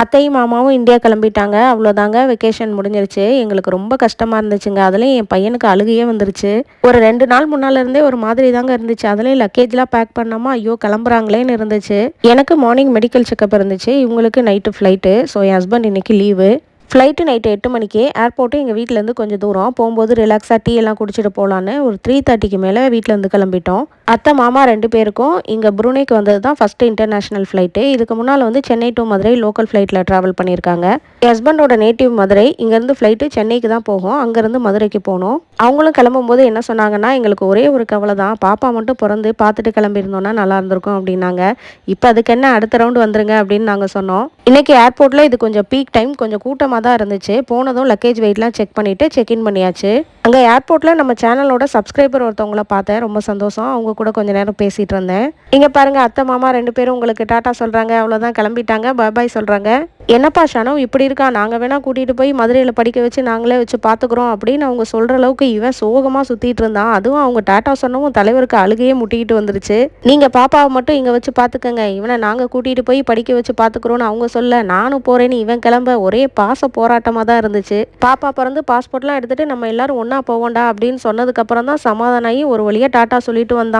அத்தையும் மாமாவும் இந்தியா கிளம்பிட்டாங்க. அவ்வளோதாங்க. வெக்கேஷன் முடிஞ்சிருச்சு. எங்களுக்கு ரொம்ப கஷ்டமாக இருந்துச்சுங்க. அதுலேயும் என் பையனுக்கு அழுகையே வந்துருச்சு. ஒரு ரெண்டு நாள் முன்னாலேருந்தே ஒரு மாதிரி தாங்க இருந்துச்சு. அதுலேயும் லக்கேஜ்லாம் பேக் பண்ணாமல் ஐயோ கிளம்புறாங்களேன்னு இருந்துச்சு. எனக்கு மார்னிங் மெடிக்கல் செக்கப் இருந்துச்சு. இவங்களுக்கு நைட்டு ஃப்ளைட்டு ஸோ என் ஹஸ்பண்ட் இன்னைக்கு லீவு ஃப்ளைட்டு நைட்டு எட்டு மணிக்கு. ஏர்போர்ட்டு எங்கள் வீட்டிலேருந்து கொஞ்சம் தூரம். போகும்போது ரிலாக்ஸாக டீ எல்லாம் குடிச்சிட்டு போகலான்னு ஒரு த்ரீ தேர்ட்டிக்கு மேலே வீட்டிலேருந்து கிளம்பிட்டோம். அத்தை மாமா ரெண்டு பேருக்கும் இங்கே புருனேக்கு வந்தது தான் ஃபஸ்ட்டு இன்டர்நேஷ்னல் ஃப்ளைட்டு இதுக்கு முன்னால் வந்து சென்னை டு மதுரை லோக்கல் ஃப்ளைட்டில் ட்ராவல் பண்ணியிருக்காங்க. என் ஹஸ்பண்டோட நேட்டிவ் மதுரை இங்கேருந்து ஃப்ளைட்டு சென்னைக்கு தான் போகும். அங்கேருந்து மதுரைக்கு போகணும். அவங்களும் கிளம்பும்போது என்ன சொன்னாங்கன்னா எங்களுக்கு ஒரே ஒரு கவலை தான் பாப்பா மட்டும் பிறந்து பார்த்துட்டு கிளம்பியிருந்தோன்னா நல்லா இருந்திருக்கும் அப்படின்னாங்க. இப்போ அதுக்கு என்ன அடுத்த ரவுண்டு வந்துருங்க அப்படின்னு நாங்கள் சொன்னோம். இன்னைக்கு ஏர்போர்ட்டில் இது கொஞ்சம் பீக் டைம் கொஞ்சம் கூட்டமாக தான் இருந்துச்சு. போனதும் லக்கேஜ் வெயிட்லாம் செக் பண்ணிவிட்டு செக்இன் பண்ணியாச்சு. அங்கே ஏர்போர்ட்டில் நம்ம சேனலோட சப்ஸ்கிரைபர் ஒருத்தவங்கள பார்த்தேன். ரொம்ப சந்தோஷம். அவங்க கூட கொஞ்ச நேரம் பேசிகிட்டு இருந்தேன். இங்கே பாருங்கள் அத்தை மாமா ரெண்டு பேரும் உங்களுக்கு டாட்டா சொல்கிறாங்க அவ்வளோதான் கிளம்பிட்டாங்க பாய் சொல்கிறாங்க என்னப்பா ஷனு இப்படி இருக்கா? நாங்கள் வேணால் கூட்டிகிட்டு போய் மதுரையில் படிக்க வச்சு நாங்களே வச்சு பார்த்துக்குறோம் அப்படின்னு அவங்க சொல்கிற அளவுக்கு இவன் சோகமாக சுற்றிட்டு இருந்தான். அதுவும் அவங்க டாட்டா சொன்னவும் தலைவருக்கு அழுகையே முட்டிக்கிட்டு வந்துருச்சு. நீங்கள் பாப்பாவை மட்டும் இங்கே வச்சு பார்த்துக்கங்க இவனை நாங்கள் கூட்டிகிட்டு போய் படிக்க வச்சு பார்த்துக்குறோன்னு அவங்க சொல்ல நானும் போகிறேன்னு இவன் கிளம்ப ஒரே பாச போராட்டமாக தான் இருந்துச்சு. பாப்பா பிறந்து பாஸ்போர்ட்லாம் எடுத்துகிட்டு நம்ம எல்லாரும் ஒன்றா போவோண்டா அப்படின்னு சொன்னதுக்கப்புறம் தான் சமாதானம் ஆகி ஒரு வழியாக டாட்டா சொல்லிட்டு வந்தான்.